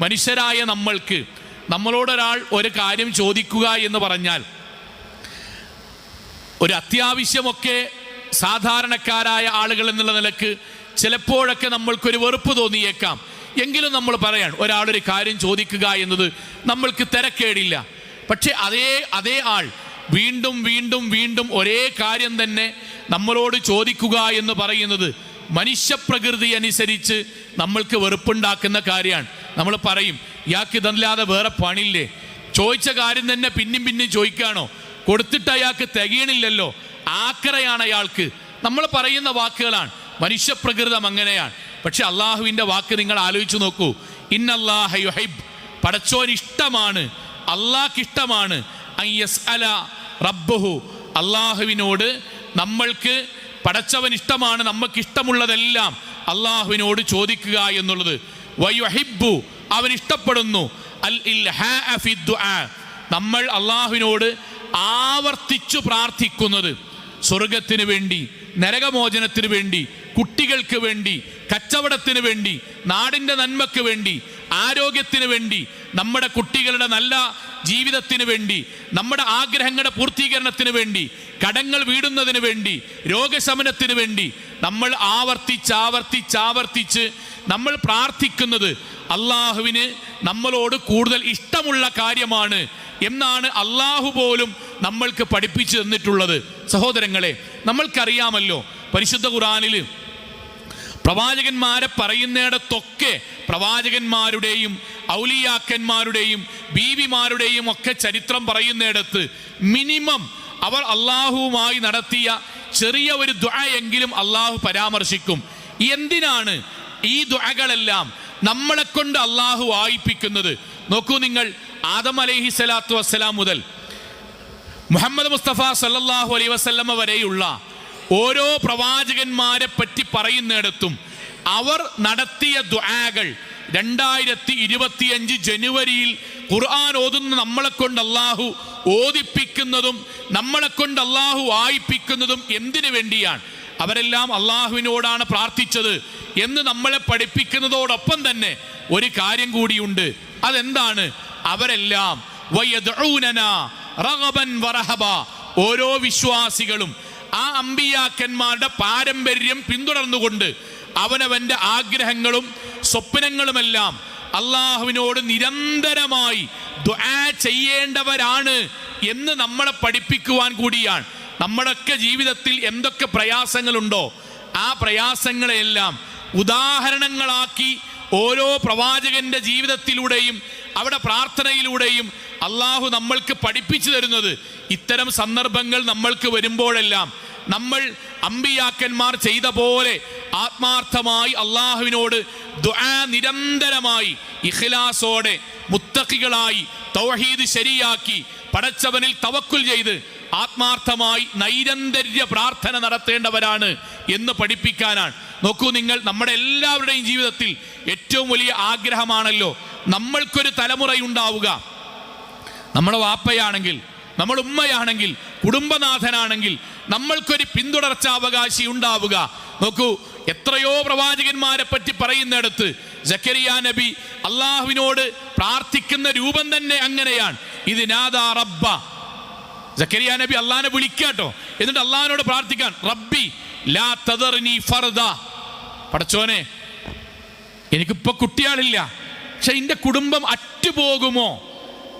മനുഷ്യരായ നമ്മൾക്ക് നമ്മളോടൊരാൾ ഒരു കാര്യം ചോദിക്കുക എന്ന് പറഞ്ഞാൽ ഒരു അത്യാവശ്യമൊക്കെ സാധാരണക്കാരായ ആളുകൾ എന്നുള്ള നിലയ്ക്ക് ചിലപ്പോഴൊക്കെ നമ്മൾക്കൊരു വെറുപ്പ് തോന്നിയേക്കാം. എങ്കിലും നമ്മൾ പറയാൻ ഒരാളൊരു കാര്യം ചോദിക്കുക എന്നത് നമ്മൾക്ക് തിരക്കേടില്ല. പക്ഷേ അതേ അതേ ആൾ വീണ്ടും വീണ്ടും വീണ്ടും ഒരേ കാര്യം തന്നെ നമ്മളോട് ചോദിക്കുക എന്ന് പറയുന്നത് മനുഷ്യപ്രകൃതി അനുസരിച്ച് നമ്മൾക്ക് വെറുപ്പുണ്ടാക്കുന്ന കാര്യമാണ്. നമ്മൾ പറയും ഇയാൾക്ക് ഇതല്ലാതെ വേറെ പണിയില്ലേ? ചോദിച്ച കാര്യം തന്നെ പിന്നെയും പിന്നെയും ചോദിക്കുകയാണോ? കൊടുത്തിട്ട് അയാൾക്ക് തികയണില്ലല്ലോ. ആക്കരയാണ് അയാൾക്ക്. നമ്മൾ പറയുന്ന വാക്കുകളാണ്. മനുഷ്യപ്രകൃതം അങ്ങനെയാണ്. പക്ഷെ അള്ളാഹുവിന്റെ വാക്ക് നിങ്ങൾ ആലോചിച്ച് നോക്കൂ. ഇന്നല്ലാഹൈബ് പടച്ചോൻ ഇഷ്ടമാണ്. അള്ളാഹ്ക്ക് ഇഷ്ടമാണ്. അല റബ്ബഹു. അള്ളാഹുവിനോട് നമ്മൾക്ക് പടച്ചവൻ ഇഷ്ടമാണ് നമുക്ക് ഇഷ്ടമുള്ളതെല്ലാം അള്ളാഹുവിനോട് ചോദിക്കുക എന്നുള്ളത്. വയുഹിബു അവൻ ഇഷ്ടപ്പെടുന്നു അൽ. നമ്മൾ അള്ളാഹുവിനോട് ആവർത്തിച്ചു പ്രാർത്ഥിക്കുന്നത് സ്വർഗത്തിന് വേണ്ടി നരകമോചനത്തിന് വേണ്ടി കുട്ടികൾക്ക് വേണ്ടി കച്ചവടത്തിന് വേണ്ടി നാടിന്റെ നന്മയ്ക്ക് വേണ്ടി ആരോഗ്യത്തിന് വേണ്ടി നമ്മുടെ കുട്ടികളുടെ നല്ല ജീവിതത്തിന് വേണ്ടി നമ്മുടെ ആഗ്രഹങ്ങളുടെ പൂർത്തീകരണത്തിന് വേണ്ടി കടങ്ങൾ വീടുന്നതിന് വേണ്ടി രോഗശമനത്തിന് വേണ്ടി നമ്മൾ ആവർത്തിച്ചാവർത്തിച്ചാവർത്തിച്ച് നമ്മൾ പ്രാർത്ഥിക്കുന്നത് അള്ളാഹുവിന് നമ്മളോട് കൂടുതൽ ഇഷ്ടമുള്ള കാര്യമാണ് എന്നാണ് അള്ളാഹു പോലും നമ്മൾക്ക് പഠിപ്പിച്ചു തന്നിട്ടുള്ളത്. സഹോദരങ്ങളെ നമ്മൾക്കറിയാമല്ലോ പരിശുദ്ധ ഖുറാനിൽ പ്രവാചകന്മാരെ പറയുന്നിടത്തൊക്കെ പ്രവാചകന്മാരുടെയും ഔലിയാക്കന്മാരുടെയും ബീവിമാരുടെയും ഒക്കെ ചരിത്രം പറയുന്നിടത്ത് മിനിമം അവർ അള്ളാഹുവുമായി നടത്തിയ ചെറിയ ഒരു ദ്വയെങ്കിലും അള്ളാഹു പരാമർശിക്കും. എന്തിനാണ് ഈ ദ്വകളെല്ലാം നമ്മളെ കൊണ്ട് അള്ളാഹു വായിപ്പിക്കുന്നത്? നോക്കൂ നിങ്ങൾ ആദം അലൈഹി സ്വലാത്തു വസ്സലാം മുതൽ മുഹമ്മദ് മുസ്തഫ സല്ലാഹു അലൈ വസ്ല്ലമ വരെയുള്ള ഓരോ പ്രവാചകന്മാരെ പറ്റി പറയുന്നിടത്തും അവർ നടത്തിയ ദ്വാകൾ രണ്ടായിരത്തി ഇരുപത്തിയഞ്ച് ജനുവരിയിൽ ഖുർആൻ ഓതുന്ന നമ്മളെ കൊണ്ട് അള്ളാഹു ഓദിപ്പിക്കുന്നതും നമ്മളെ കൊണ്ട് അള്ളാഹു വായിപ്പിക്കുന്നതും എന്തിനു വേണ്ടിയാണ്? അവരെല്ലാം അള്ളാഹുവിനോടാണ് പ്രാർത്ഥിച്ചത് എന്ന് നമ്മളെ പഠിപ്പിക്കുന്നതോടൊപ്പം തന്നെ ഒരു കാര്യം കൂടിയുണ്ട്. അതെന്താണ്? അവരെല്ലാം ഓരോ വിശ്വാസികളും ആ അമ്പിയാക്കന്മാരുടെ പാരമ്പര്യം പിന്തുടർന്നുകൊണ്ട് അവനവന്റെ ആഗ്രഹങ്ങളും സ്വപ്നങ്ങളുമെല്ലാം അള്ളാഹുവിനോട് നിരന്തരമായി ചെയ്യേണ്ടവരാണ് എന്ന് നമ്മളെ പഠിപ്പിക്കുവാൻ കൂടിയാണ്. നമ്മുടെയൊക്കെ ജീവിതത്തിൽ എന്തൊക്കെ പ്രയാസങ്ങളുണ്ടോ ആ പ്രയാസങ്ങളെയെല്ലാം ഉദാഹരണങ്ങളാക്കി ഓരോ പ്രവാചകന്റെ ജീവിതത്തിലൂടെയും അവിടെ പ്രാർത്ഥനയിലൂടെയും അള്ളാഹു നമ്മൾക്ക് പഠിപ്പിച്ചു തരുന്നത്. ഇത്തരം സന്ദർഭങ്ങൾ നമ്മൾക്ക് വരുമ്പോഴെല്ലാം നമ്മൾ അമ്പിയാക്കന്മാർ ചെയ്ത പോലെ ആത്മാർത്ഥമായി അള്ളാഹുവിനോട് ദുആ നിരന്തരമായി ഇഖ്ലാസോടെ മുത്തക്കികളായി തൗഹീദ് ശരിയാക്കി പടച്ചവനിൽ തവക്കുൽ ചെയ്ത് ആത്മാർത്ഥമായി നൈരന്തര്യ പ്രാർത്ഥന നടത്തേണ്ടവരാണ് എന്ന് പഠിപ്പിക്കാനാണ്. നോക്കൂ നിങ്ങൾ നമ്മുടെ എല്ലാവരുടെയും ജീവിതത്തിൽ ഏറ്റവും വലിയ ആഗ്രഹമാണല്ലോ നമ്മൾക്കൊരു തലമുറയുണ്ടാവുക. നമ്മുടെ വാപ്പയാണെങ്കിൽ നമ്മൾ ഉമ്മയാണെങ്കിൽ കുടുംബനാഥനാണെങ്കിൽ നമ്മൾക്കൊരു പിന്തുടർച്ചാവകാശി ഉണ്ടാവുക. നോക്കൂ എത്രയോ പ്രവാചകന്മാരെ പറ്റി പറയുന്നിടത്ത് ജക്കരിയ നബി അള്ളാഹുവിനോട് പ്രാർത്ഥിക്കുന്ന രൂപം തന്നെ അങ്ങനെയാണ്. ഇത് റബ്ബ. ജക്കരിയ നബി അള്ളഹാനെ വിളിക്കാട്ടോ എന്നിട്ട് അള്ളാഹിനോട് പ്രാർത്ഥിക്കാൻ റബ്ബി ലാ ഫർദ. പടച്ചോനെ എനിക്കിപ്പോ കുട്ടിയാളില്ല. പക്ഷെ എന്റെ കുടുംബം അറ്റുപോകുമോ?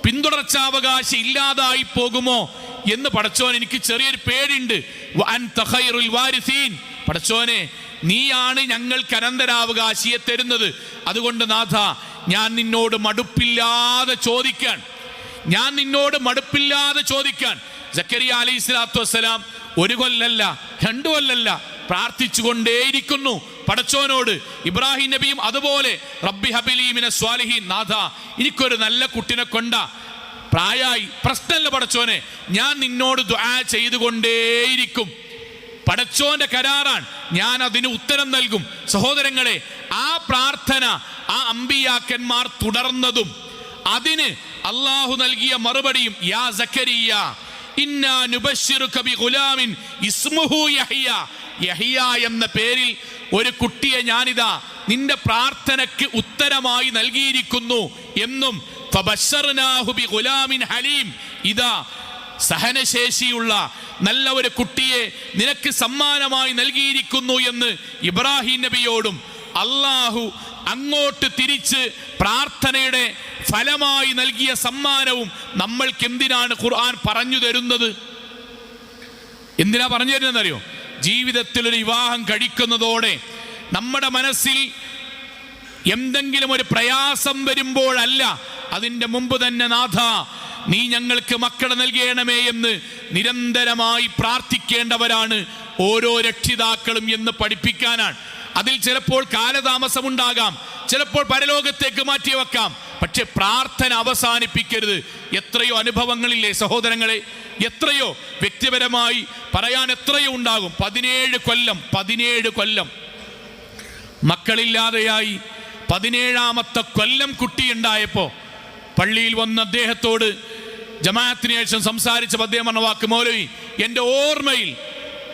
പിന്തുടർച്ചാവകാശി ഇല്ലാതായി പോകുമോ എന്ന് പടച്ചോൻ എനിക്ക് ചെറിയൊരു വാരിസീൻ. പടച്ചോനെ നീയാണ് ഞങ്ങൾക്ക് അനന്തരാവകാശിയെ തരുന്നത്. അതുകൊണ്ട് നാഥ ഞാൻ നിന്നോട് മടുപ്പില്ലാതെ ചോദിക്കാൻ. ഞാൻ നിന്നോട് മടുപ്പില്ലാതെ ചോദിക്കാൻ. ജക്കരിയ അലൈഹി സ്വലാത്തു വസ്സലാം ഒരു കൊല്ലല്ല രണ്ടു കൊല്ലല്ല പ്രാർത്ഥിച്ചുകൊണ്ടേയിരിക്കുന്നു. പടച്ചോനോട് ഇബ്രാഹിം നബിയും അതുപോലെ റബ്ബി ഹബിലീമിനെ സ്വാലിഹീൻ നാഥ എനിക്കൊരു നല്ല കുട്ടിനെ കൊണ്ട പ്രായായി പ്രശ്നമല്ല പടച്ചോനെ ഞാൻ നിന്നോട് ദുആ ചെയ്തുകൊണ്ടേയിരിക്കും. പടച്ചോന്റെ കരാറാണ് ഞാൻ അതിന് ഉത്തരം നൽകും. സഹോദരങ്ങളെ ആ പ്രാർത്ഥന ആ അമ്പിയാക്കന്മാർ തുടർന്നതും അതിന് അള്ളാഹു നൽകിയ മറുപടിയും യാ സക്കരിയ ഇന്നാ നുബശ്ശിറുക ബിഗുലാമിൻ ഇസ്മുഹു യഹ്യ യഹിയ എന്ന പേരിൽ ഒരു കുട്ടിയെ ഞാനിതാ നിന്റെ പ്രാർത്ഥനയ്ക്ക് ഉത്തരമായി നൽകിയിരിക്കുന്നു എന്നും ഗുലാമിൻ ഹലീം ഇതാ സഹനശേഷിയുള്ള നല്ല ഒരു കുട്ടിയെ നിനക്ക് സമ്മാനമായി നൽകിയിരിക്കുന്നു എന്ന് ഇബ്രാഹിം നബിയോടും അള്ളാഹു അങ്ങോട്ട് തിരിച്ച് പ്രാർത്ഥനയുടെ ഫലമായി നൽകിയ സമ്മാനവും നമ്മൾക്ക് എന്തിനാണ് ഖുർആൻ പറഞ്ഞു തരുന്നത്? എന്തിനാ പറഞ്ഞു തരുന്നതെന്നറിയോ? ജീവിതത്തിൽ ഒരു വിവാഹം കഴിക്കുന്നതോടെ നമ്മുടെ മനസ്സിൽ എന്തെങ്കിലും ഒരു പ്രയാസം വരുമ്പോഴല്ല അതിന്റെ മുമ്പ് തന്നെ നാഥ നീ ഞങ്ങൾക്ക് മക്കളെ നൽകണമേ എന്ന് നിരന്തരമായി പ്രാർത്ഥിക്കേണ്ടവരാണ് ഓരോ രക്ഷിതാക്കളും എന്ന് പഠിപ്പിക്കാനാണ്. അതിൽ ചിലപ്പോൾ കാലതാമസമുണ്ടാകാം ചിലപ്പോൾ പരലോകത്തേക്ക് മാറ്റി വെക്കാം. പക്ഷെ പ്രാർത്ഥന അവസാനിപ്പിക്കരുത്. എത്രയോ അനുഭവങ്ങളില്ലേ സഹോദരങ്ങളെ? എത്രയോ വ്യക്തിപരമായി പറയാൻ എത്രയോ ഉണ്ടാകും. പതിനേഴ് കൊല്ലം പതിനേഴ് കൊല്ലം. മക്കളില്ലാതെയായി പതിനേഴാമത്തെ കൊല്ലം കുട്ടിയുണ്ടായപ്പോൾ പള്ളിയിൽ വന്ന അദ്ദേഹത്തോട് ജമാഅത്തിന് ശേഷം സംസാരിച്ച അദ്ദേഹം പറഞ്ഞ വാക്ക് മൗലവി എന്റെ ഓർമ്മയിൽ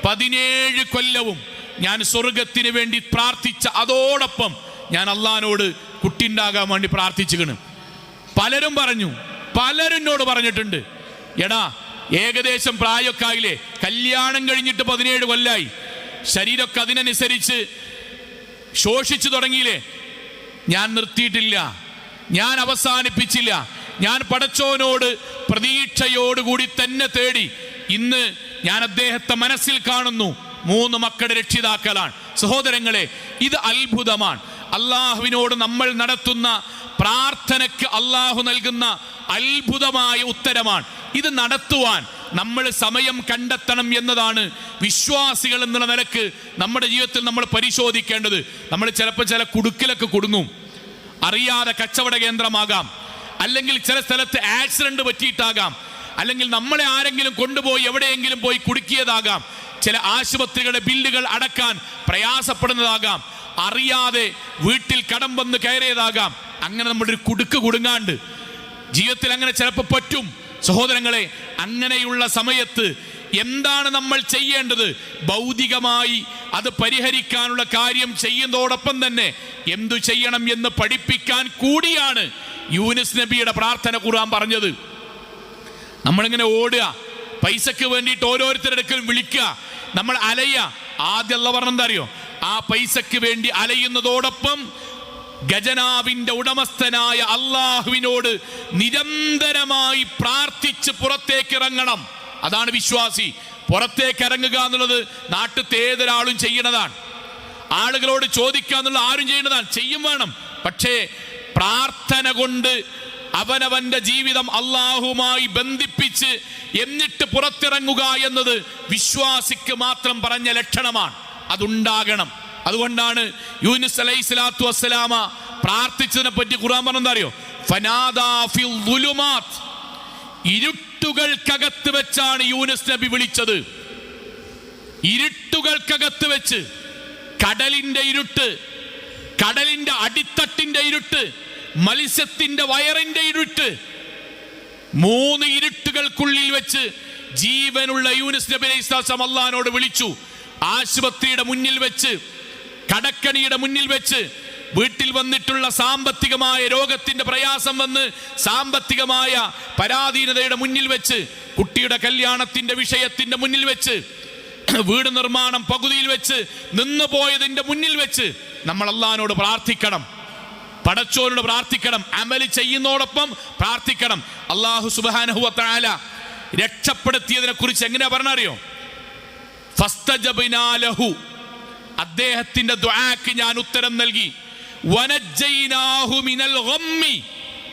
പതിനേഴ് കൊല്ലവും ഞാൻ സ്വർഗത്തിന് വേണ്ടി പ്രാർത്ഥിച്ച അതോടൊപ്പം ഞാൻ അള്ളഹാനോട് കുട്ടിണ്ടാകാൻ വേണ്ടി പ്രാർത്ഥിച്ചുകണ് പലരും പറഞ്ഞു പലരും എന്നോട് പറഞ്ഞിട്ടുണ്ട് എടാ ഏകദേശം പ്രായമൊക്കെ ആയില്ലേ കല്യാണം കഴിഞ്ഞിട്ട് പതിനേഴ് കൊല്ലായി. ശരീരമൊക്കെ അതിനനുസരിച്ച് ശോഷിച്ചു തുടങ്ങിയില്ലേ? ഞാൻ നിർത്തിയിട്ടില്ല. ഞാൻ അവസാനിപ്പിച്ചില്ല. ഞാൻ പടച്ചോനോട് പ്രതീക്ഷയോടുകൂടി തന്നെ തേടി ഇന്ന് ഞാൻ അദ്ദേഹത്തെ മനസ്സിൽ കാണുന്നു. മൂന്ന് മക്കളുടെ രക്ഷിതാക്കളാണ്. സഹോദരങ്ങളെ ഇത് അത്ഭുതമാണ്. അള്ളാഹുവിനോട് നമ്മൾ നടത്തുന്ന പ്രാർത്ഥനയ്ക്ക് അള്ളാഹു നൽകുന്ന അത്ഭുതമായ ഉത്തരമാണ്. ഇത് നടത്തുവാൻ നമ്മൾ സമയം കണ്ടെത്തണം എന്നതാണ് വിശ്വാസികൾ എന്നുള്ള നിലയ്ക്ക് നമ്മുടെ ജീവിതത്തിൽ നമ്മൾ പരിശോധിക്കേണ്ടത്. നമ്മൾ ചിലപ്പോൾ ചില കുടുക്കിലൊക്കെ കുടുങ്ങും അറിയാതെ കച്ചവട കേന്ദ്രമാകാം. അല്ലെങ്കിൽ ചില സ്ഥലത്ത് ആക്സിഡന്റ് പറ്റിയിട്ടാകാം. അല്ലെങ്കിൽ നമ്മളെ ആരെങ്കിലും കൊണ്ടുപോയി എവിടെയെങ്കിലും പോയി കുടുക്കിയതാകാം. ചില ആശുപത്രികളുടെ ബില്ലുകൾ അടക്കാൻ പ്രയാസപ്പെടുന്നതാകാം. അറിയാതെ വീട്ടിൽ കടം വന്ന് കയറിയതാകാം. അങ്ങനെ നമ്മുടെ ഒരു കുടുക്ക് കുടുങ്ങാണ്ട് ജീവിതത്തിൽ അങ്ങനെ ചിലപ്പോൾ പറ്റും. സഹോദരങ്ങളെ അങ്ങനെയുള്ള സമയത്ത് എന്താണ് നമ്മൾ ചെയ്യേണ്ടത്? ഭൗതികമായി അത് പരിഹരിക്കാനുള്ള കാര്യം ചെയ്യുന്നതോടൊപ്പം തന്നെ എന്തു ചെയ്യണം എന്ന് പഠിപ്പിക്കാൻ കൂടിയാണ് യൂനിസ് നബിയുടെ പ്രാർത്ഥന ഖുർആൻ പറഞ്ഞത്. നമ്മളിങ്ങനെ ഓടുക. പൈസക്ക് വേണ്ടിയിട്ട് ഓരോരുത്തരുടെ വിളിക്കുക. നമ്മൾ അലയ. ആദ്യം പറഞ്ഞ എന്താ അറിയോ? ആ പൈസക്ക് വേണ്ടി അലയുന്നതോടൊപ്പം ഗജനാവിന്റെ ഉടമസ്ഥനായ അള്ളാഹുവിനോട് നിരന്തരമായി പ്രാർത്ഥിച്ച് പുറത്തേക്ക് ഇറങ്ങണം അതാണ് വിശ്വാസി. പുറത്തേക്ക് ഇറങ്ങുക എന്നുള്ളത് നാട്ടിലത്തെ ഏതൊരാളും ചെയ്യണതാണ്. ആളുകളോട് ചോദിക്കുക എന്നുള്ള ആരും ചെയ്യുന്നതാണ് ചെയ്യും വേണം. പക്ഷേ പ്രാർത്ഥന കൊണ്ട് അവനവന്റെ ജീവിതം അള്ളാഹുമായി ബന്ധിപ്പിച്ച് എന്നിട്ട് പുറത്തിറങ്ങുക എന്നത് വിശ്വാസിക്ക് മാത്രം പറഞ്ഞ ലക്ഷണമാണ്. അതുണ്ടാകണം. അതുകൊണ്ടാണ് യൂനിസ് അലൈഹി സ്വലാത്തു വസ്സലാമ പ്രാർത്ഥിച്ചതിനെ പറ്റി ഖുർആൻ പറഞ്ഞെന്താ അറിയോ? ഇരുട്ടുകൾക്കകത്ത് വെച്ചാണ് യൂനിസ് നബി വിളിച്ചത്. ഇരുട്ടുകൾക്കകത്ത് വെച്ച്. കടലിന്റെ ഇരുട്ട് കടലിന്റെ അടിത്തട്ടിന്റെ ഇരുട്ട് മത്സ്യത്തിന്റെ വയറിന്റെ ഇരുട്ട്. മൂന്ന് ഇരുട്ടുകൾക്കുള്ളിൽ വെച്ച് ജീവനുള്ള യൂനിസ് നബി അലൈഹി സ്വലാം അള്ളഹാനോട് വിളിച്ചു. ആശുപത്രിയുടെ മുന്നിൽ വെച്ച് കടക്കണിയുടെ മുന്നിൽ വെച്ച് വീട്ടിൽ വന്നിട്ടുള്ള സാമ്പത്തികമായ രോഗത്തിന്റെ പ്രയാസം വന്ന് സാമ്പത്തികമായ പരാധീനതയുടെ മുന്നിൽ വെച്ച് കുട്ടിയുടെ കല്യാണത്തിന്റെ വിഷയത്തിന്റെ മുന്നിൽ വെച്ച് വീട് നിർമ്മാണം പകുതിയിൽ വെച്ച് നിന്നു പോയതിന്റെ മുന്നിൽ വെച്ച് നമ്മൾ അള്ളഹാനോട് പ്രാർത്ഥിക്കണം. പടച്ചോനോട് പ്രാർത്ഥിക്കണം. അമൽ ചെയ്യുന്നതോടൊപ്പം പ്രാർത്ഥിക്കണം. അള്ളാഹു സുബാനഹുല രക്ഷപ്പെടുത്തിയതിനെ കുറിച്ച് എങ്ങനെയാ പറഞ്ഞറിയോ? ഫസ്തജബിനാലഹു അദ്ദേഹത്തിന്റെ ദ്വാക്ക് ഞാൻ ഉത്തരം നൽകി.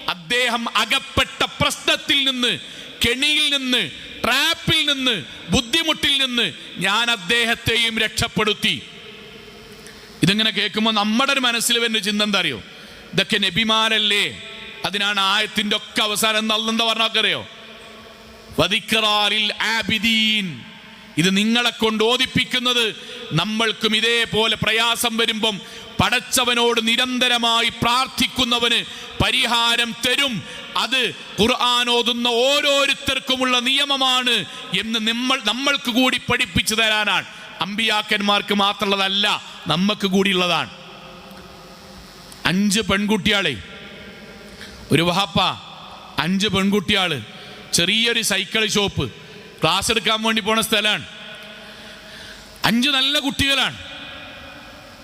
അദ്ദേഹം അകപ്പെട്ട പ്രശ്നത്തിൽ നിന്ന് കെണിയിൽ നിന്ന് ട്രാപ്പിൽ നിന്ന് ബുദ്ധിമുട്ടിൽ നിന്ന് ഞാൻ അദ്ദേഹത്തെയും രക്ഷപ്പെടുത്തി. ഇതിങ്ങനെ കേൾക്കുമ്പോൾ നമ്മുടെ ഒരു മനസ്സിൽ വരുന്ന ചിന്ത എന്താ അറിയോ? ഇതൊക്കെ നബിമാരല്ലേ? അതിനാണ് ആയത്തിന്റെ ഒക്കെ അവസാനം നല്ലെന്താ പറഞ്ഞാക്കറിയോ ആബിദീൻ. ഇത് നിങ്ങളെ കൊണ്ട് ഓദിപ്പിക്കുന്നത് നമ്മൾക്കും ഇതേപോലെ പ്രയാസം വരുമ്പം പടച്ചവനോട് നിരന്തരമായി പ്രാർത്ഥിക്കുന്നവന് പരിഹാരം തരും. അത് ഖുർആൻ ഓതുന്ന ഓരോരുത്തർക്കുമുള്ള നിയമമാണ് എന്ന് നമ്മൾ നമ്മൾക്ക് കൂടി പഠിപ്പിച്ചു തരാനാണ്. അമ്പിയാക്കന്മാർക്ക് മാത്രമുള്ളതല്ല നമുക്ക് കൂടിയുള്ളതാണ് അഞ്ച് പെൺകുട്ടിയാളെ ഒരു വഹപ്പ അഞ്ച് പെൺകുട്ടിയാൾ ചെറിയൊരു സൈക്കിൾ ഷോപ്പ്. ക്ലാസ് എടുക്കാൻ വേണ്ടി പോണ സ്ഥലമാണ് അഞ്ച് നല്ല കുട്ടികളാണ്.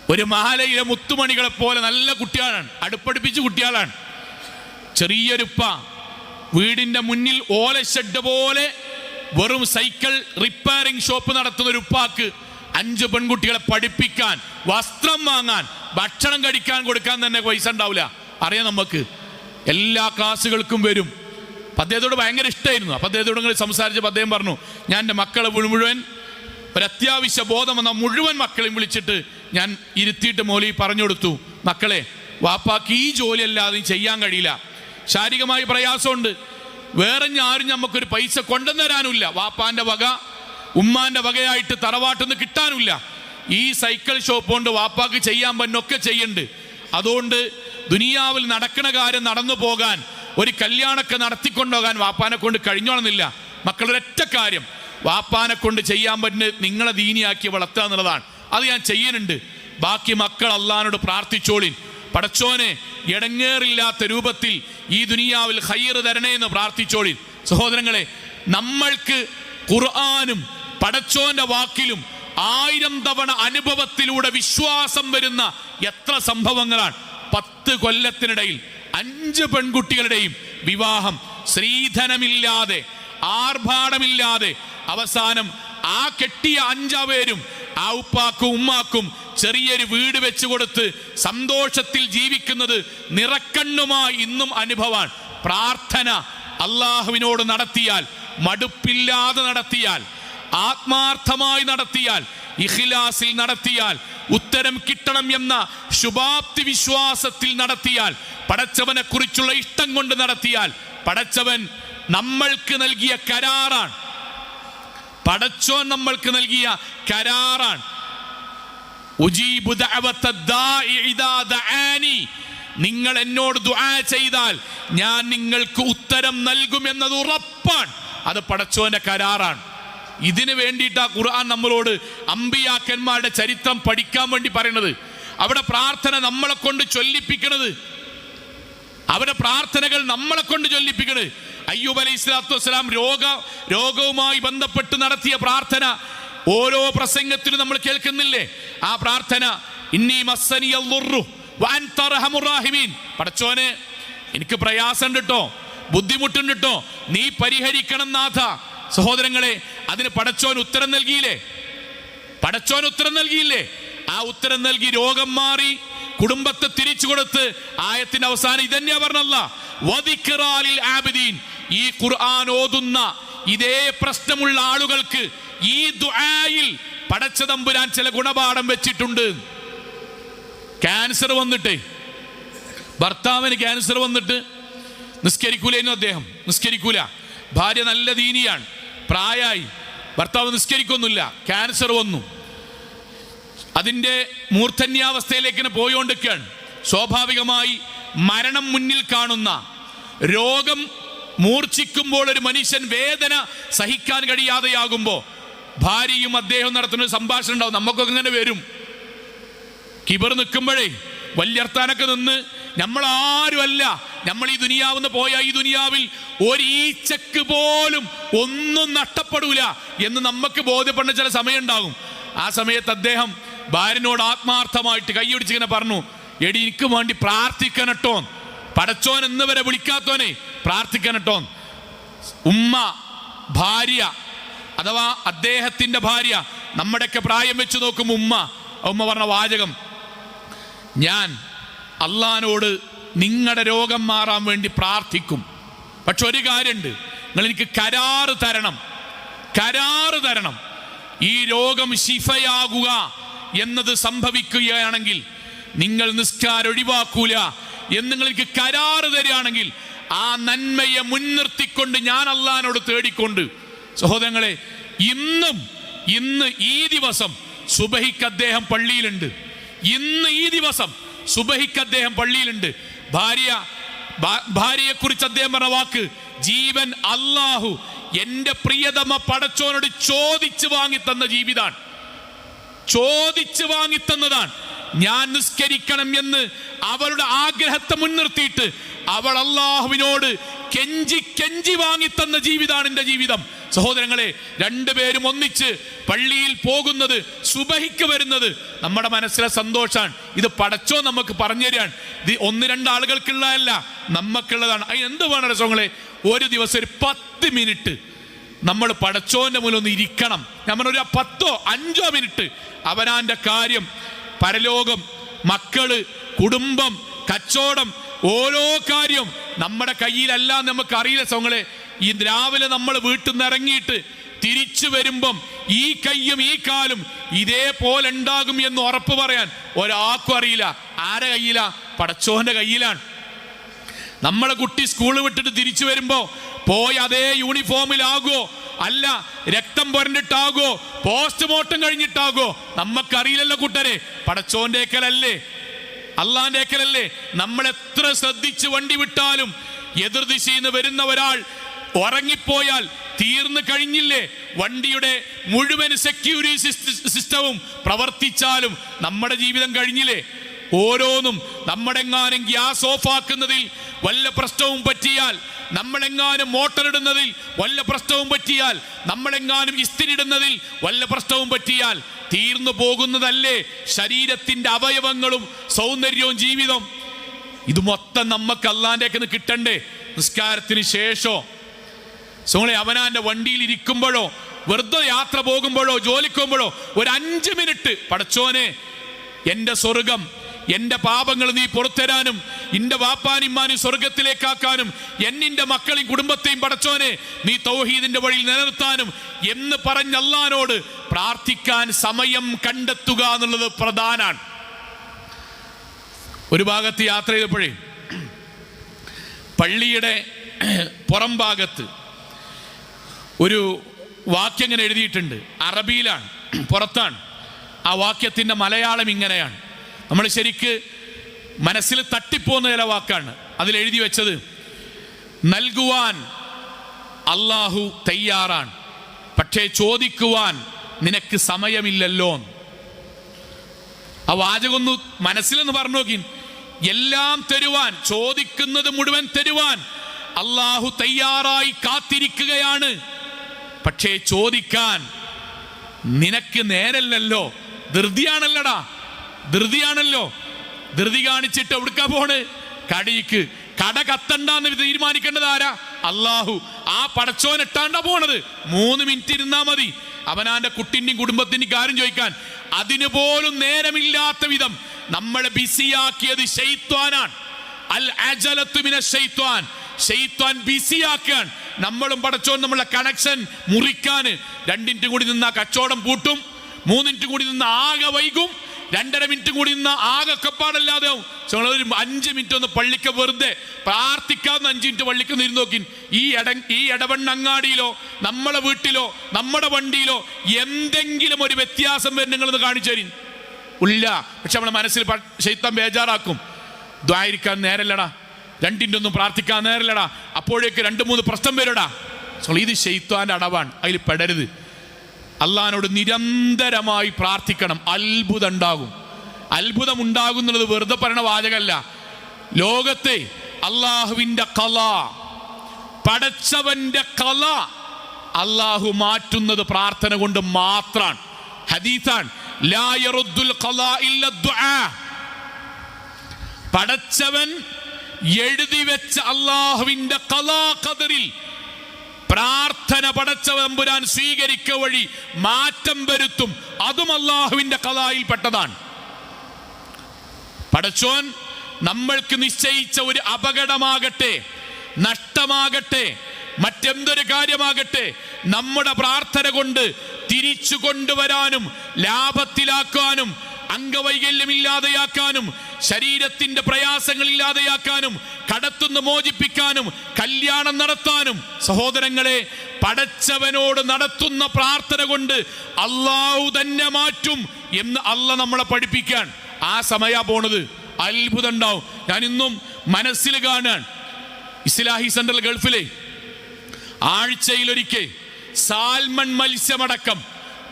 ഒരു മാലയിലെ മുത്തുമണികളെ പോലെ നല്ല കുട്ടികളാണ്. അടുപ്പടുപ്പിച്ച് കുട്ടികളാണ്. ചെറിയൊരുപ്പ വീടിന്റെ മുന്നിൽ ഓല ഷെഡ് പോലെ വെറും സൈക്കിൾ റിപ്പയറിംഗ് ഷോപ്പ് നടത്തുന്ന ഒരു ഉപ്പാക്ക് അഞ്ച് പെൺകുട്ടികളെ പഠിപ്പിക്കാൻ വസ്ത്രം വാങ്ങാൻ ഭക്ഷണം കഴിക്കാൻ കൊടുക്കാൻ തന്നെ പൈസ ഉണ്ടാവില്ല. അറിയാം നമുക്ക് എല്ലാ ക്ലാസ്സുകൾക്കും വരും. അദ്ദേഹത്തോട് ഭയങ്കര ഇഷ്ടമായിരുന്നു അപ്പം അദ്ദേഹത്തോട് ഇങ്ങനെ സംസാരിച്ചപ്പോൾ അദ്ദേഹം പറഞ്ഞു ഞാൻ എന്റെ മക്കളെ മുഴുവൻ ഒരു അത്യാവശ്യ ബോധം വന്ന മുഴുവൻ മക്കളെയും വിളിച്ചിട്ട് ഞാൻ ഇരുത്തിയിട്ട് മോലി പറഞ്ഞു കൊടുത്തു. മക്കളെ വാപ്പാക്ക് ഈ ജോലി അല്ലാതെ ചെയ്യാൻ കഴിയില്ല. ശാരീരികമായി പ്രയാസമുണ്ട്. വേറെ ആരും നമുക്കൊരു പൈസ കൊണ്ടുവന്നു തരാനുമില്ല. വാപ്പാന്റെ വക ഉമ്മാന്റെ വകയായിട്ട് തറവാട്ടിന്ന് കിട്ടാനില്ല. ഈ സൈക്കിൾ ഷോപ്പ് കൊണ്ട് വാപ്പാക്ക് ചെയ്യാൻ പറ്റൊക്കെ ചെയ്യുന്നുണ്ട്. അതുകൊണ്ട് ദുനിയാവിൽ നടക്കണ കാര്യം നടന്നു പോകാൻ ഒരു കല്യാണമൊക്കെ നടത്തിക്കൊണ്ടുപോകാൻ വാപ്പാനെ കൊണ്ട് കഴിഞ്ഞോണമെന്നില്ല മക്കളൊരൊറ്റ കാര്യം വാപ്പാനെ കൊണ്ട് ചെയ്യാൻ പറ്റുന്ന നിങ്ങളെ ദീനിയാക്കി വളർത്തുക എന്നുള്ളതാണ്. അത് ഞാൻ ചെയ്യുന്നുണ്ട്. ബാക്കി മക്കൾ അള്ളഹാനോട് പ്രാർത്ഥിച്ചോളിൻ. പടച്ചോനെ ഇടങ്ങേറില്ലാത്ത രൂപത്തിൽ ഈ ദുനിയാവിൽ ഹയ്യർ തരണേ എന്ന് പ്രാർത്ഥിച്ചോളിൻ. സഹോദരങ്ങളെ നമ്മൾക്ക് ഖുർആാനും പടച്ചോന്റെ വാക്കിലും ആയിരം തവണ അനുഭവത്തിലൂടെ വിശ്വാസം വരുന്ന എത്ര സംഭവങ്ങളാണ്. പത്ത് കൊല്ലത്തിനിടയിൽ അഞ്ച് പെൺകുട്ടികളുടെയും വിവാഹം ശ്രീധനമില്ലാതെ ആർഭാടമില്ലാതെ അവസാനം ആ കെട്ടിയ അഞ്ചാവേരും ആ ഉപ്പാക്കും ഉമ്മാക്കും ചെറിയൊരു വീട് വെച്ചു കൊടുത്ത് സന്തോഷത്തിൽ ജീവിക്കുന്നത് നിറക്കണ്ണുമായി ഇന്നും അനുഭവമാണ് പ്രാർത്ഥന അള്ളാഹുവിനോട് നടത്തിയാൽ മടുപ്പില്ലാതെ നടത്തിയാൽ ആത്മാർത്ഥമായി നടത്തിയാൽ ഇഖിലാസിൽ നടത്തിയാൽ ഉത്തരം കിട്ടണം എന്ന ശുഭാപ്തി വിശ്വാസത്തിൽ നടത്തിയാൽ പടച്ചവനെ കുറിച്ചുള്ള ഇഷ്ടം കൊണ്ട് നടത്തിയാൽ പടച്ചവൻ നമ്മൾക്ക് നൽകിയ കരാറാണ്. പടച്ചോൻ നമ്മൾക്ക് നൽകിയ കരാറാണ്. നിങ്ങൾ എന്നോട് ദുആ ചെയ്താൽ ഞാൻ നിങ്ങൾക്ക് ഉത്തരം നൽകുമെന്നത് ഉറപ്പാണ്. അത് പടച്ചോന്റെ കരാറാണ്. ഇതിനു വേണ്ടിയിട്ട് ഖുർആൻ നമ്മളോട് അമ്പിയാക്കന്മാരുടെ ചരിത്രം പഠിക്കാൻ വേണ്ടി പറയുന്നത് അവിടെ പ്രാർത്ഥന നമ്മളെ കൊണ്ട് ചൊല്ലിപ്പിക്കണത്. അവരുടെ പ്രാർത്ഥനകൾ നമ്മളെ കൊണ്ട് ചൊല്ലിപ്പിക്കണത്. അയ്യൂബ് അലൈഹി സ്വലാത്തു വസ്സലാം രോഗ രോഗവുമായി ബന്ധപ്പെട്ട് നടത്തിയ പ്രാർത്ഥന ഓരോ പ്രസംഗത്തിലും നമ്മൾ കേൾക്കുന്നില്ലേ? ആ പ്രാർത്ഥന ഇന്നി. പടച്ചോനെ എനിക്ക് പ്രയാസമുണ്ട് കേട്ടോ ബുദ്ധിമുട്ടുണ്ട് കേട്ടോ നീ പരിഹരിക്കണം നാഥ. സഹോദരങ്ങളെ അതിന് പടച്ചോൻ ഉത്തരം നൽകിയില്ലേ? പടച്ചോൻ ഉത്തരം നൽകിയില്ലേ? ആ ഉത്തരം നൽകി രോഗം മാറി കുടുംബത്തെ തിരിച്ചു കൊടുത്ത് ആയത്തിന്റെ അവസാനം ഇതന്നെയാ പറഞ്ഞല്ല വധിക്കിറാലിൽ ആബിദീൻ. ഈ ഖുർആൻ ഓതുന്ന ഇതേ പ്രശ്നമുള്ള ആളുകൾക്ക് ഈ ദുആയിൽ പടച്ച തമ്പുരാൻ ചില ഗുണപാഠം വെച്ചിട്ടുണ്ട്. ക്യാൻസർ വന്നിട്ട്. ഭർത്താവിന് ക്യാൻസർ വന്നിട്ട്. നിസ്കരിക്കൂലേനു അദ്ദേഹം? നിസ്കരിക്കൂല. ഭാര്യ നല്ല ദീനിയാണ്. പ്രായമായി ഭർത്താവ് നിസ്കരിക്കൊന്നുമില്ല ക്യാൻസർ വന്നു. അതിന്റെ മൂർധന്യാവസ്ഥയിലേക്ക് പോയോണ്ടിരിക്കുകയാണ്. സ്വാഭാവികമായി മരണം മുന്നിൽ കാണുന്ന രോഗം മൂർച്ഛിക്കുമ്പോൾ ഒരു മനുഷ്യൻ വേദന സഹിക്കാൻ കഴിയാതെയാകുമ്പോൾ ഭാര്യയും അദ്ദേഹം നടത്തുന്ന ഒരു സംഭാഷണം ഉണ്ടാവും. നമുക്കൊക്കെ ഇങ്ങനെ വരും. കിബർ നിൽക്കുമ്പോഴേ വല്യർത്താനൊക്കെ നിന്ന് നമ്മൾ ആരുമല്ല നമ്മൾ ഈ ദുനിയാവുന്ന പോയ ഈ ദുനിയാവിൽ ഒരീച്ചക്ക് പോലും ഒന്നും നഷ്ടപ്പെടൂല എന്ന് നമുക്ക് ബോധ്യപ്പെടുന്ന ചില സമയം ഉണ്ടാകും ആ സമയത്ത് അദ്ദേഹം ഭാര്യനോട് ആത്മാർത്ഥമായിട്ട് കൈയടിച്ചിങ്ങനെ പറഞ്ഞു എടി എനിക്ക് വേണ്ടി പ്രാർത്ഥിക്കണട്ടോ പടച്ചോൻ എന്ന് വരെ വിളിക്കാത്തോനെ പ്രാർത്ഥിക്കണട്ടോ ഉമ്മ ഭാര്യ അഥവാ അദ്ദേഹത്തിന്റെ ഭാര്യ നമ്മുടെയൊക്കെ പ്രായം വെച്ച് നോക്കും ഉമ്മ ഉമ്മ പറഞ്ഞ വാചകം ഞാൻ അള്ളഹാനോട് നിങ്ങളുടെ രോഗം മാറാൻ വേണ്ടി പ്രാർത്ഥിക്കും. പക്ഷെ ഒരു കാര്യമുണ്ട് നിങ്ങൾ എനിക്ക് കരാറ് തരണം. കരാറ് തരണം. ഈ രോഗം ശിഫയാകുക എന്നത് സംഭവിക്കുകയാണെങ്കിൽ നിങ്ങൾ നിസ്കാരം ഒഴിവാക്കൂല എന്ന് നിങ്ങൾ എനിക്ക് കരാറ് തരികയാണെങ്കിൽ ആ നന്മയെ മുൻനിർത്തിക്കൊണ്ട് ഞാൻ അള്ളഹാനോട് തേടിക്കൊണ്ട് സഹോദരങ്ങളെ ഇന്നും ഇന്ന് ഈ ദിവസം സുബഹിക്ക് അദ്ദേഹം പള്ളിയിലുണ്ട്. ഇന്ന് ഈ ദിവസം സുബഹിക്ക് അദ്ദേഹം പള്ളിയിലുണ്ട്. ഭാര്യ ഭാര്യയെ കുറിച്ച് അദ്ദേഹം പറഞ്ഞ വാക്ക് ജീവൻ അള്ളാഹു എന്റെ പ്രിയതമ പടച്ചോനോട് ചോദിച്ചു വാങ്ങി തന്ന ജീവിതാണ്. ചോദിച്ചു വാങ്ങിത്തന്നതാണ്. ഞാൻ നിസ്കരിക്കണം എന്ന് അവളുടെ ആഗ്രഹത്തെ മുൻനിർത്തിയിട്ട് അവൾ അള്ളാഹുവിനോട് കെഞ്ചി കെഞ്ചി വാങ്ങിത്തന്ന ജീവിതാണ് എന്റെ ജീവിതം. സഹോദരങ്ങളെ രണ്ടുപേരും ഒന്നിച്ച് പള്ളിയിൽ പോകുന്നത് സുബഹിക്ക് വരുന്നത് നമ്മുടെ മനസ്സിലെ സന്തോഷമാണ് ഇത് പടച്ചോ നമുക്ക് പറഞ്ഞു തരാൻ ഇത് ഒന്ന് രണ്ട് ആളുകൾക്കുള്ളതല്ല നമുക്കുള്ളതാണ് അതിന് എന്ത് വേണം രസങ്ങളെ ഒരു ദിവസം ഒരു പത്ത് മിനിറ്റ് നമ്മൾ പടച്ചോന്റെ മുന്നിൽ ഒന്ന് ഇരിക്കണം. നമ്മൾ ഒരു പത്തോ അഞ്ചോ മിനിറ്റ്? അവനാന്റെ കാര്യം പരലോകം മക്കൾ കുടുംബം കച്ചവടം ഓരോ കാര്യം നമ്മുടെ കയ്യിലല്ല നമുക്ക് അറിയില്ല സോങ്ങളെ ഈ രാവിലെ നമ്മൾ വീട്ടിൽ നിന്ന് ഇറങ്ങിയിട്ട് തിരിച്ചു വരുമ്പം ഈ കയ്യും ഈ കാലും ഇതേപോലെ ഉണ്ടാകും എന്ന് ഉറപ്പ് പറയാൻ ഒരാൾക്കും അറിയില്ല. ആരെ കയ്യില? പടച്ചോന്റെ കയ്യിലാണ്. നമ്മളെ കുട്ടി സ്കൂൾ വിട്ടിട്ട് തിരിച്ചു വരുമ്പോ പോയി അതേ യൂണിഫോമിലാകോ അല്ല രക്തം പുരണ്ടിട്ടാകോ? പോസ്റ്റ്മോർട്ടം കഴിഞ്ഞിട്ടാകോ? നമുക്കറിയില്ലല്ലോ കൂട്ടരെ. പടച്ചോന്റെ ഏക്കലല്ലേ അള്ളാന്റെ ഏക്കലല്ലേ നമ്മൾ എത്ര ശ്രദ്ധിച്ച് വണ്ടി വിട്ടാലും എതിർദിശയിൽ നിന്ന് വരുന്ന ഒരാൾ ഉറങ്ങിപ്പോയാൽ തീർന്നു കഴിഞ്ഞില്ലേ? വണ്ടിയുടെ മുഴുവൻ സെക്യൂരിറ്റി സിസ്റ്റവും പ്രവർത്തിച്ചാലും നമ്മുടെ ജീവിതം കഴിഞ്ഞില്ലേ? ഓരോന്നും നമ്മളെങ്ങാനും ഗ്യാസ് ഓഫ് ആക്കുന്നതിൽ വല്ല പ്രശ്നവും പറ്റിയാൽ നമ്മളെങ്ങാനും മോട്ടറിടുന്നതിൽ വല്ല പ്രശ്നവും പറ്റിയാൽ നമ്മളെങ്ങാനും ഇസ്തിരി ഇടുന്നതിൽ വല്ല പ്രശ്നവും പറ്റിയാൽ തീർന്നു പോകുന്നതല്ലേ ശരീരത്തിന്റെ അവയവങ്ങളും സൗന്ദര്യവും ജീവിതം? ഇത് മൊത്തം നമുക്ക് അല്ലാന്റെ കിട്ടണ്ടേ? നിസ്കാരത്തിന് ശേഷോ? സോളെ അവനാന്റെ വണ്ടിയിൽ ഇരിക്കുമ്പോഴോ വെറുതെ യാത്ര പോകുമ്പോഴോ ജോലിക്ക് പോകുമ്പോഴോ ഒരു അഞ്ച് മിനിറ്റ് പടച്ചോനെ എന്റെ സ്വർഗം എന്റെ പാപങ്ങൾ നീ പുറത്തരാനും എന്റെ വാപ്പാനിമ്മാനും സ്വർഗത്തിലേക്കാക്കാനും എന്നിന്റെ മക്കളെയും കുടുംബത്തെയും പടച്ചോനെ നീ തൗഹീദിന്റെ വഴിയിൽ നിലനിർത്താനും എന്ന് പറഞ്ഞ അള്ളഹാനോട് പ്രാർത്ഥിക്കാൻ സമയം കണ്ടെത്തുക എന്നുള്ളത് പ്രധാനാണ്. ഒരു ഭാഗത്ത് യാത്ര ചെയ്തപ്പോഴേ പള്ളിയുടെ പുറം ഭാഗത്ത് ഒരു വാക്യം ഇങ്ങനെ എഴുതിയിട്ടുണ്ട്. അറബിയിലാണ് പുറത്താണ്. ആ വാക്യത്തിന്റെ മലയാളം ഇങ്ങനെയാണ്. നമ്മൾ ശരിക്ക് മനസ്സിൽ തട്ടിപ്പോകുന്ന ചില വാക്കാണ്. അതിൽ എഴുതി വെച്ചത് നൽകുവാൻ അള്ളാഹു തയ്യാറാണ്. പക്ഷേ ചോദിക്കുവാൻ നിനക്ക് സമയമില്ലല്ലോ ആ വാചകൊന്ന് മനസ്സിലെന്ന് പറഞ്ഞു നോക്കി എല്ലാം തരുവാൻ ചോദിക്കുന്നത് മുഴുവൻ തരുവാൻ അള്ളാഹു തയ്യാറായി കാത്തിരിക്കുകയാണ്. പക്ഷേ ചോദിക്കാൻ നിനക്ക് നേരല്ലല്ലോ. ധൃതിയാണല്ലടാ. ധൃതിയാണല്ലോ. ധൃതി കാണിച്ചിട്ട് എവിടുക്ക പോണ്? കടിക്ക്. കട കത്തണ്ടെന്ന് തീരുമാനിക്കേണ്ടത് ആരാ? അള്ളാഹു ആ പടച്ചോൻ എട്ടാണ്ടാ പോണത്. മൂന്ന് മിനിറ്റ് ഇരുന്നാ മതി. അവനാന്റെ കുട്ടിന്റെയും കുടുംബത്തിന്റെയും കാര്യം ചോദിക്കാൻ. അതിനു പോലും നേരമില്ലാത്ത വിധം നമ്മളെ ബിസിയാക്കിയത് ഷെയ്ത്വാനാണ് അൽ അജലത്തുമിനെ ഷെയ്ത്വാൻ ഷെയ്ത്വാൻ ബിസിയാക്കാൻ നമ്മളും പടച്ചോൻ നമ്മളെ കണക്ഷൻ മുറിക്കാൻ രണ്ടിന്റെ കൂടി നിന്ന കച്ചവടം പൂട്ടും മൂന്നിന്റെ കൂടി നിന്ന് ആകെ വൈകും രണ്ടര മിനിറ്റ് കൂടി നിന്ന് ആകെ കപ്പാടല്ലാതെ ഒരു അഞ്ച് മിനിറ്റ് ഒന്ന് പള്ളിക്ക് വെറുതെ പ്രാർത്ഥിക്കാവുന്ന അഞ്ച് മിനിറ്റ് പള്ളിക്ക് നിന്ന് നോക്കി ഈ ഇട ഈ ഇടവണ്ണങ്ങാടിയിലോ നമ്മളെ വീട്ടിലോ നമ്മുടെ വണ്ടിയിലോ എന്തെങ്കിലും ഒരു വ്യത്യാസം വരും നിങ്ങളൊന്ന് കാണിച്ചു തരും ഇല്ല പക്ഷെ നമ്മളെ മനസ്സിൽ ശൈത്തം ബേജാറാക്കും. ദ്വായിരിക്കാൻ നേരല്ലടാ. രണ്ടിന്റെ ഒന്നും പ്രാർത്ഥിക്കാൻ നേരല്ലടാ. അപ്പോഴേക്ക് രണ്ട് മൂന്ന് പ്രശ്നം വരടാ. സോ ഇത് ഷെയ്ത്താന്റെ അടവാണ്. അതിൽ പെടരുത്. അള്ളഹാനോട് നിരന്തരമായി പ്രാർത്ഥിക്കണം. അത്ഭുതം ഉണ്ടാകും അത്ഭുതം ഉണ്ടാകും വെറുതെ പറയണ വാചകമല്ല. ലോകത്തെ അള്ളാഹുവിന്റെ കല പടച്ചവന്റെ കല അള്ളാഹു മാറ്റുന്നത് പ്രാർത്ഥന കൊണ്ട് മാത്രാണ്. ദുആ. പടച്ചവൻ എഴുതി വെച്ച അള്ളാഹുവിന്റെ കലാകതിരിൽ പ്രാർത്ഥന പടച്ച തമ്പുരാൻ സ്വീകരിക്ക വഴി മാറ്റം വരുത്തും. അതും അള്ളാഹുവിന്റെ കലായിൽ പെട്ടതാണ് പടച്ചോൻ നമ്മൾക്ക് നിശ്ചയിച്ച ഒരു അപകടമാകട്ടെ നഷ്ടമാകട്ടെ മറ്റെന്തൊരു കാര്യമാകട്ടെ നമ്മുടെ പ്രാർത്ഥന കൊണ്ട് തിരിച്ചു കൊണ്ടുവരാനും ലാഭത്തിലാക്കാനും അംഗവൈകല്യമില്ലാതെയാക്കാനും ശരീരത്തിന്റെ പ്രയാസങ്ങൾ ഇല്ലാതെയാക്കാനും കടത്തുനിന്ന് മോചിപ്പിക്കാനും കല്യാണം നടത്താനും സഹോദരങ്ങളെ പടച്ചവനോട് നടത്തുന്ന പ്രാർത്ഥന കൊണ്ട് അള്ളാഹു തന്നെ മാറ്റും എന്ന് അല്ല നമ്മളെ പഠിപ്പിക്കാൻ. ആ സമയ പോണത്. അത്ഭുതം ഉണ്ടാവും ഞാൻ ഇന്നും മനസ്സിൽ കാണാൻ. ഇസ്ലാഹി സെൻട്രൽ ഗൾഫിലെ ആഴ്ചയിലൊരിക്കൽ സാൽമൺ മത്സ്യമടക്കം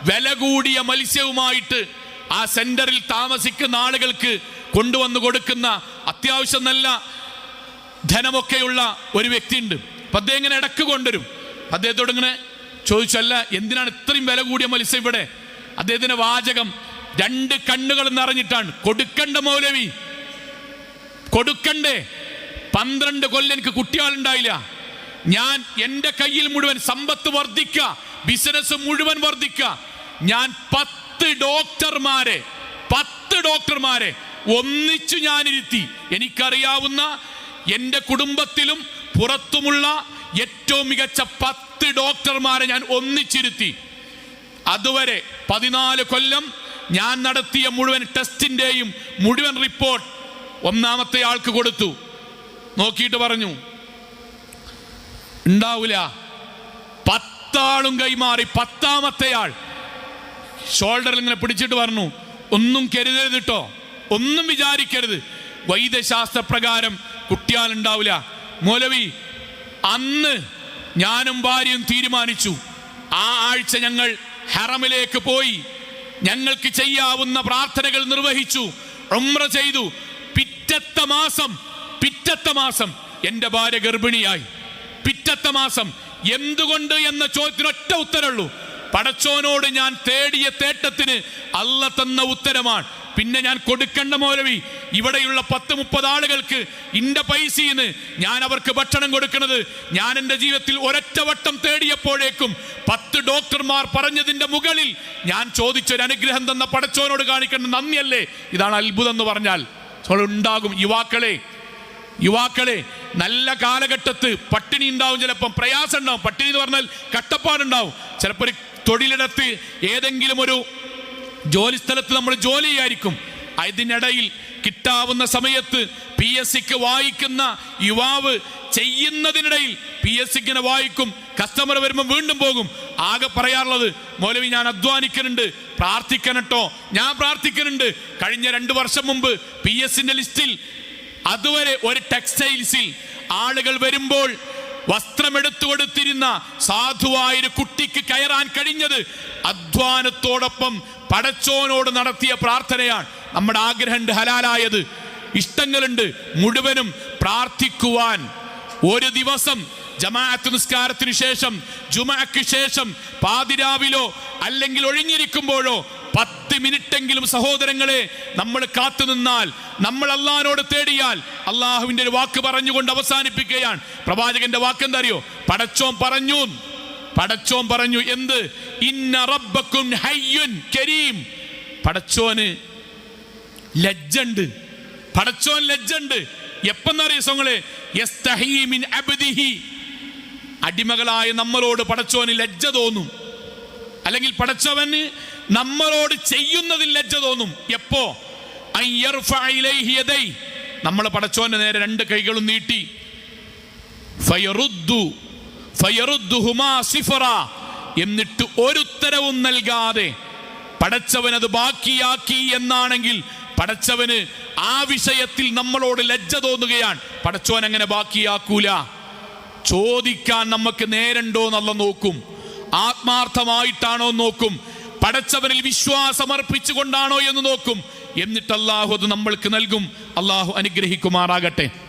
വില കൂടിയ മത്സ്യവുമായിട്ട് ആ സെന്ററിൽ താമസിക്കുന്ന ആളുകൾക്ക് കൊണ്ടുവന്ന് കൊടുക്കുന്ന അത്യാവശ്യം നല്ല ധനമൊക്കെയുള്ള ഒരു വ്യക്തിയുണ്ട്. അപ്പം അദ്ദേഹം ഇങ്ങനെ ഇടയ്ക്ക് കൊണ്ടുവരും. അദ്ദേഹത്തോട് ഇങ്ങനെ ചോദിച്ചല്ല എന്തിനാണ് ഇത്രയും വില കൂടിയ മത്സ്യം ഇവിടെ? അദ്ദേഹത്തിന്റെ വാചകം രണ്ട് കണ്ണുകൾ നിറഞ്ഞിട്ടാണ്. കൊടുക്കണ്ട മൗലവി കൊടുക്കണ്ടേ. പന്ത്രണ്ട് കൊല്ലം എനിക്ക് കുട്ടികളുണ്ടായില്ല ഞാൻ എന്റെ കയ്യിൽ മുഴുവൻ സമ്പത്ത് വർദ്ധിക്ക ബിസിനസ് മുഴുവൻ വർദ്ധിക്ക ഞാൻ പത്ത് ഡോക്ടർമാരെ പത്ത് ഡോക്ടർമാരെ ഒന്നിച്ചു ഞാനിരുത്തി. എനിക്കറിയാവുന്ന എന്റെ കുടുംബത്തിലും പുറത്തുമുള്ള ഏറ്റവും മികച്ച പത്ത് ഡോക്ടർമാരെ ഞാൻ ഒന്നിച്ചിരുത്തി. അതുവരെ പതിനാല് കൊല്ലം ഞാൻ നടത്തിയ മുഴുവൻ ടെസ്റ്റിന്റെയും മുഴുവൻ റിപ്പോർട്ട് ഒന്നാമത്തെ ആൾക്ക് കൊടുത്തു. നോക്കിയിട്ട് പറഞ്ഞു. ഉണ്ടാവില്ല പത്താളും കൈമാറി. പത്താമത്തെ ആൾ ഷോൾഡറിൽ ഇങ്ങനെ പിടിച്ചിട്ട് പറഞ്ഞു ഒന്നും കരുതരുത് കേട്ടോ ഒന്നും വിചാരിക്കരുത്. വൈദ്യശാസ്ത്ര പ്രകാരം കുട്ടിയാലുണ്ടാവില്ല മൗലവി അന്ന് ഞാനും ഭാര്യയും തീരുമാനിച്ചു. ആ ആഴ്ച ഞങ്ങൾ ഹറമിലേക്ക് പോയി. ഞങ്ങൾക്ക് ചെയ്യാവുന്ന പ്രാർത്ഥനകൾ നിർവഹിച്ചു. ഉംറ ചെയ്തു. പിറ്റത്തെ മാസം പിറ്റത്തെ മാസം എന്റെ ഭാര്യ ഗർഭിണിയായി. പിറ്റത്തെ മാസം എന്തുകൊണ്ട് എന്ന ചോദ്യത്തിന് ഒറ്റ ഉത്തരമുള്ളൂ പടച്ചോനോട് ഞാൻ തേടിയ തേട്ടത്തിന് അല്ല തന്ന ഉത്തരമാണ്. പിന്നെ ഞാൻ കൊടുക്കേണ്ട മൗലവി ഇവിടെയുള്ള പത്ത് മുപ്പത് ആളുകൾക്ക് ഇന്റെ പൈസയിന്ന് ഞാൻ അവർക്ക് ഭക്ഷണം കൊടുക്കുന്നത് ഞാൻ എന്റെ ജീവിതത്തിൽ ഒരൊറ്റ വട്ടം തേടിയപ്പോഴേക്കും പത്ത് ഡോക്ടർമാർ പറഞ്ഞതിന്റെ മുകളിൽ ഞാൻ ചോദിച്ചൊരു അനുഗ്രഹം തന്ന പടച്ചോനോട് കാണിക്കേണ്ട നന്ദിയല്ലേ? ഇതാണ് അത്ഭുതം എന്ന് പറഞ്ഞാൽ. ഉണ്ടാകും യുവാക്കളെ യുവാക്കളെ നല്ല കാലഘട്ടത്ത് പട്ടിണി ഉണ്ടാവും ചിലപ്പം. പ്രയാസം ഉണ്ടാവും. പട്ടിണി എന്ന് പറഞ്ഞാൽ കട്ടപ്പാടുണ്ടാവും ചിലപ്പോൾ ഒരു തൊഴിലിടത്ത് ഏതെങ്കിലും ഒരു ജോലിസ്ഥലത്ത് നമ്മൾ ജോലി ചെയ്യായിരിക്കും അതിനിടയിൽ കിട്ടാവുന്ന സമയത്ത് പി എസ് സിക്ക് വായിക്കുന്ന യുവാവ് ചെയ്യുന്നതിനിടയിൽ പി എസ് സിക്കിനെ വായിക്കും. കസ്റ്റമർ വരുമ്പോൾ വീണ്ടും പോകും. ആകെ പറയാറുള്ളത് മൗലവി ഞാൻ അധ്വാനിക്കുന്നുണ്ട്. പ്രാർത്ഥിക്കണട്ടോ. ഞാൻ പ്രാർത്ഥിക്കുന്നുണ്ട്. കഴിഞ്ഞ രണ്ട് വർഷം മുമ്പ് പി എസിന്റെ ലിസ്റ്റിൽ അതുവരെ ഒരു ടെക്സ്റ്റൈൽസിൽ ആളുകൾ വരുമ്പോൾ വസ്ത്രമെടുത്തു കൊടുത്തിരുന്ന സാധുവായൊരു കുട്ടിക്ക് കയറാൻ കഴിഞ്ഞത് അധ്വാനത്തോടൊപ്പം പടച്ചോനോട് നടത്തിയ പ്രാർത്ഥനയാണ്. നമ്മുടെ ആഗ്രഹമുണ്ട് ഹലാലായത്. ഇഷ്ടങ്ങളുണ്ട് മുഴുവനും പ്രാർത്ഥിക്കുവാൻ. ഒരു ദിവസം ജമാഅത്ത് നിസ്കാരത്തിന് ശേഷം ജുമാക്ക് ശേഷം പാതിരാവിലോ അല്ലെങ്കിൽ ഒഴിഞ്ഞിരിക്കുമ്പോഴോ പത്ത് മിനിറ്റെങ്കിലും സഹോദരങ്ങളെ നമ്മൾ കാത്തു നിന്നാൽ നമ്മൾ അള്ളഹാനോട് തേടിയാൽ അള്ളാഹുവിന്റെ ഒരു വാക്ക് പറഞ്ഞുകൊണ്ട് അവസാനിപ്പിക്കുകയാണ്. പ്രവാചകന്റെ വാക്ക് എന്താ അറിയോ പടച്ചോൻ പറഞ്ഞു. പടച്ചോൻ പറഞ്ഞു എന്ത്? ഇന്ന റബ്ബക്കും കരീം. പടച്ചോന് ലജ്ജണ്ട്. പടച്ചോൻ ലജ്ജണ്ട്. എപ്പെന്നറിയ സോങ്ങളെ അടിമകളായ നമ്മളോട് പടച്ചോന് ലജ്ജ തോന്നും. അല്ലെങ്കിൽ പടച്ചവന് നമ്മളോട് ചെയ്യുന്നതിൽ ലജ്ജ തോന്നും. എപ്പോ? നമ്മൾ പടച്ചോന്റെ നേരെ രണ്ട് കൈകളും നീട്ടി. എന്നിട്ട് ഒരു ഉത്തരവും നൽകാതെ പടച്ചവൻ അത് ബാക്കിയാക്കി എന്നാണെങ്കിൽ പടച്ചവന് ആ വിഷയത്തിൽ നമ്മളോട് ലജ്ജ തോന്നുകയാണ്. പടച്ചോൻ അങ്ങനെ ബാക്കിയാക്കൂല. ചോദിക്കാൻ നമുക്ക് നേരണ്ടോ എന്നുള്ള നോക്കും. ആത്മാർത്ഥമായിട്ടാണോ നോക്കും. പടച്ചവനിൽ വിശ്വാസമർപ്പിച്ചുകൊണ്ടാണോ എന്ന് നോക്കും. എന്നിട്ട് അള്ളാഹു അത് നമ്മൾക്ക് നൽകും. അള്ളാഹു അനുഗ്രഹിക്കുമാറാകട്ടെ.